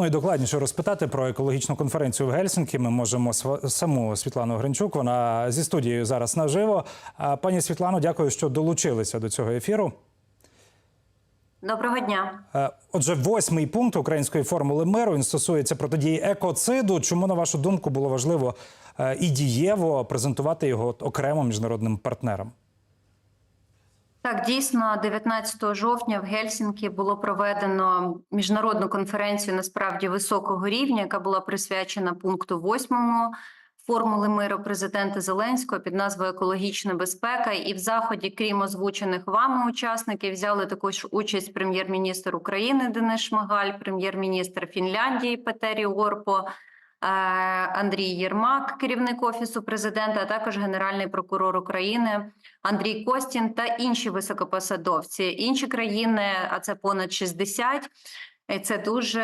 Ну і докладніше розпитати про екологічну конференцію в Гельсінкі. Ми можемо саму Світлану Гринчук. Вона зі студією зараз наживо. Пані Світлано, дякую, що долучилися до цього ефіру. Доброго дня. Е, Отже, восьмий пункт української формули миру він стосується протидії екоциду. Чому на вашу думку було важливо е, і дієво презентувати його окремо міжнародним партнерам? Так, дійсно, 19 жовтня в Гельсінкі було проведено міжнародну конференцію насправді високого рівня, яка була присвячена пункту 8 формули миру президента Зеленського під назвою Екологічна безпека. І в заході, крім озвучених вами учасників, взяли також участь прем'єр-міністр України Денис Шмигаль, прем'єр-міністр Фінляндії Петері Орпо. Андрій Єрмак, керівник офісу президента, а також генеральний прокурор України Андрій Костін та інші високопосадовці. Інші країни, а це понад 60, е, Це дуже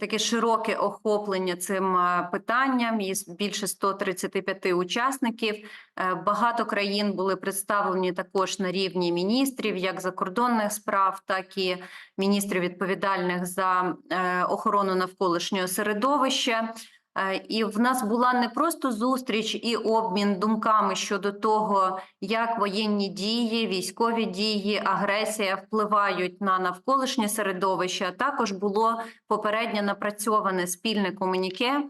таке широке охоплення цим питанням. І більше 135 учасників. Е, Багато країн були представлені також на рівні міністрів, як закордонних справ, так і міністрів відповідальних за е, охорону навколишнього середовища. Е, І в нас була не просто зустріч і обмін думками щодо того, як воєнні дії, військові дії, агресія впливають на навколишнє середовище. А також було попередньо напрацьоване спільне комуніке,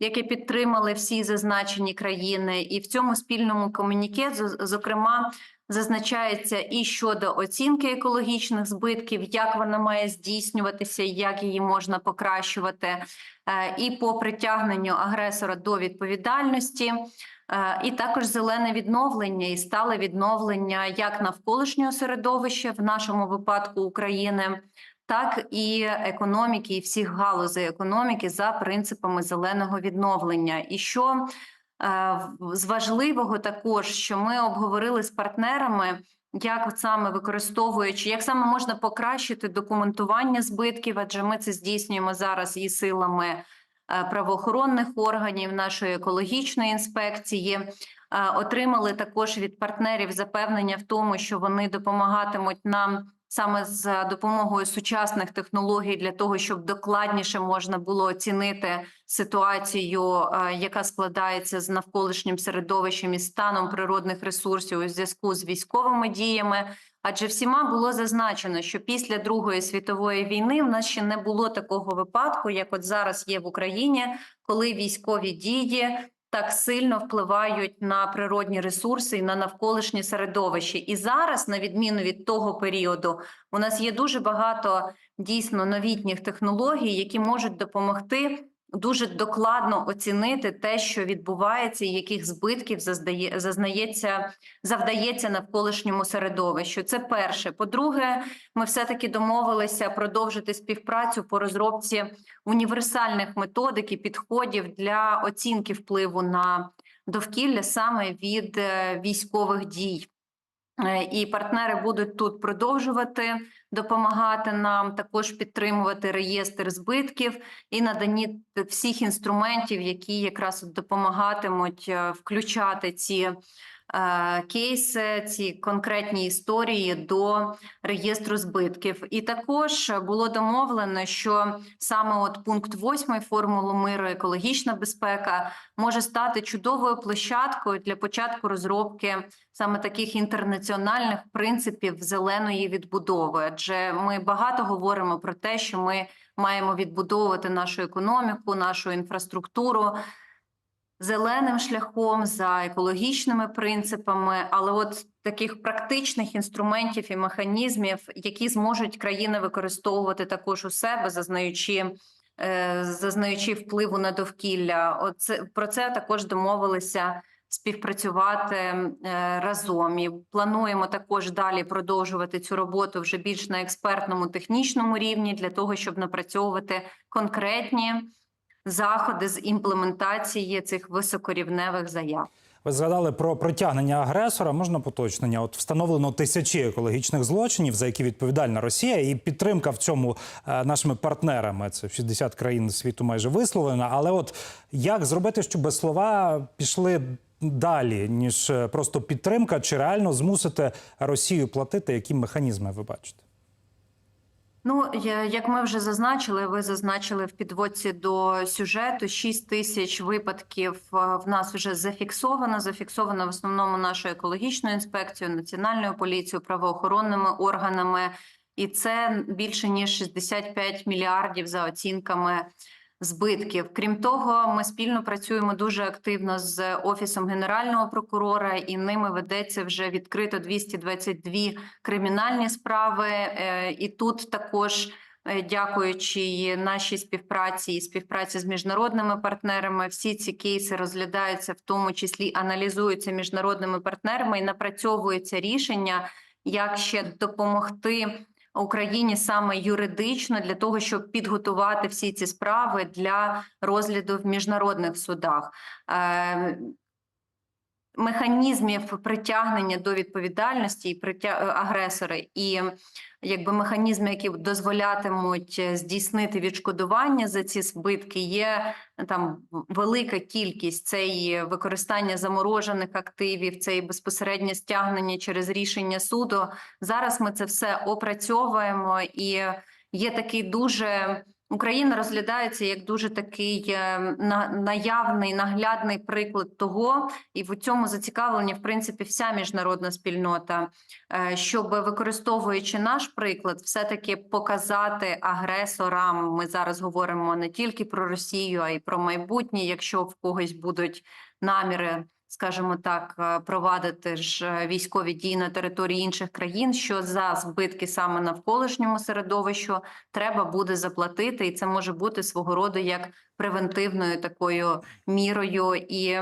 яке підтримали всі зазначені країни, і в цьому спільному комуніке, зокрема, зазначається і щодо оцінки екологічних збитків, як вона має здійснюватися, як її можна покращувати, е, і по притягненню агресора до відповідальності. Е, І також зелене відновлення і стале відновлення як навколишнього середовища, в нашому випадку України, так і економіки, і всіх галузей економіки за принципами зеленого відновлення. І що з важливого також, що ми обговорили з партнерами, як саме використовуючи, як саме можна покращити документування збитків, адже ми це здійснюємо зараз і силами е, правоохоронних органів, нашої екологічної інспекції. Е, Отримали також від партнерів запевнення в тому, що вони допомагатимуть нам саме за допомогою сучасних технологій для того, щоб докладніше можна було оцінити ситуацію, е, яка складається з навколишнім середовищем і станом природних ресурсів у зв'язку з військовими діями. Адже всіма було зазначено, що після Другої світової війни в нас ще не було такого випадку, як от зараз є в Україні, коли військові дії так сильно впливають на природні ресурси і на навколишнє середовище. І зараз, на відміну від того періоду, у нас є дуже багато дійсно новітніх технологій, які можуть допомогти дуже докладно оцінити те, що відбувається, і яких збитків заздає, зазнається, завдається навколишньому середовищу. Це перше. По-друге, ми все-таки домовилися продовжити співпрацю по розробці універсальних методик і підходів для оцінки впливу на довкілля саме від е, військових дій. Е, І партнери будуть тут продовжувати допомагати нам, також підтримувати реєстр збитків і надані всіх інструментів, які якраз допомагатимуть е, включати ці кейси, ці конкретні історії до реєстру збитків. І також було домовлено, що саме от пункт 8 формули миру, екологічна безпека може стати чудовою площадкою для початку розробки саме таких інтернаціональних принципів зеленої відбудови. Адже ми багато говоримо про те, що ми маємо відбудовувати нашу економіку, нашу інфраструктуру зеленим шляхом за екологічними принципами, але от таких практичних інструментів і механізмів, які зможуть країни використовувати також у себе, зазнаючи. е, Зазнаючи впливу на довкілля, оце про це також домовилися співпрацювати е, разом. І плануємо також далі продовжувати цю роботу вже більш на експертному технічному рівні для того, щоб напрацьовувати конкретні заходи з імплементації цих високорівневих заяв. Ви згадали про притягнення агресора. Можна поточнення? От встановлено тисячі екологічних злочинів, за які відповідальна Росія, і підтримка в цьому е, нашими партнерами. Це 60 країн світу майже висловлена. Але от як зробити, щоб слова пішли далі, ніж е, просто підтримка, чи реально змусити Росію платити? Які механізми ви бачите? Ну, як ми вже зазначили, ви зазначили в підводці до сюжету 6 тисяч випадків е, в нас вже зафіксовано. Зафіксовано в основному нашою екологічною інспекцією, національною поліцією, правоохоронними органами, і це більше ніж 65 мільярдів за оцінками збитків. Крім того, ми спільно працюємо дуже активно з офісом генерального прокурора, і ними ведеться вже відкрито 222 кримінальні справи. Е, І тут також. е, Дякуючи нашій співпраці і співпраці з міжнародними партнерами, всі ці кейси розглядаються, в тому числі аналізуються міжнародними партнерами і напрацьовується рішення, як ще допомогти Україні саме юридично для того, щоб підготувати всі ці справи для розгляду в міжнародних судах. Е, Механізмів притягнення до відповідальності і притя... е, агресора, і якби механізми, які дозволятимуть е, здійснити відшкодування за ці збитки, є там велика кількість. Це і використання заморожених активів, це і безпосереднє стягнення через рішення суду. Зараз ми це все опрацьовуємо, і є такий дуже Україна розглядається як дуже такий е, на- наявний наглядний приклад того, і в цьому зацікавлені в принципі вся міжнародна спільнота, е, щоб використовуючи наш приклад, все таки показати агресорам. Ми зараз говоримо не тільки про Росію, а й про майбутнє, якщо в когось будуть наміри скажімо так, е, провадити ж е, військові дії на території інших країн, що за збитки саме навколишньому середовищу треба буде заплатити, і це може бути свого роду як превентивною такою мірою. І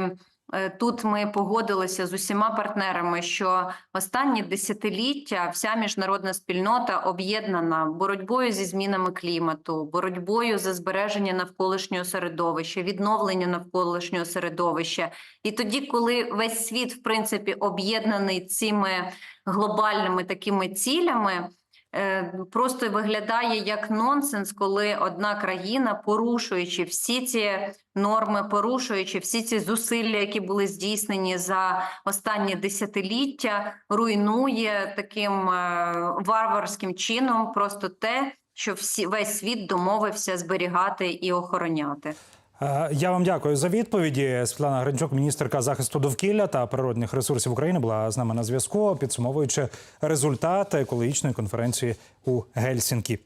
тут ми погодилися з усіма партнерами, що останні десятиліття вся міжнародна спільнота об'єднана боротьбою зі змінами клімату, боротьбою за збереження навколишнього середовища, відновлення навколишнього середовища. І тоді, коли весь світ, в принципі, об'єднаний цими глобальними такими цілями. Е, Просто виглядає як нонсенс, коли одна країна, порушуючи всі ці норми, порушуючи всі ці зусилля, які були здійснені за останні десятиліття, руйнує таким е, варварським чином просто те, що всі весь світ домовився зберігати і охороняти. Е, Я вам дякую за відповіді. Світлана Гринчук, міністерка захисту довкілля та природних ресурсів України, була з нами на зв'язку, підсумовуючи результати екологічної конференції у Гельсінкі.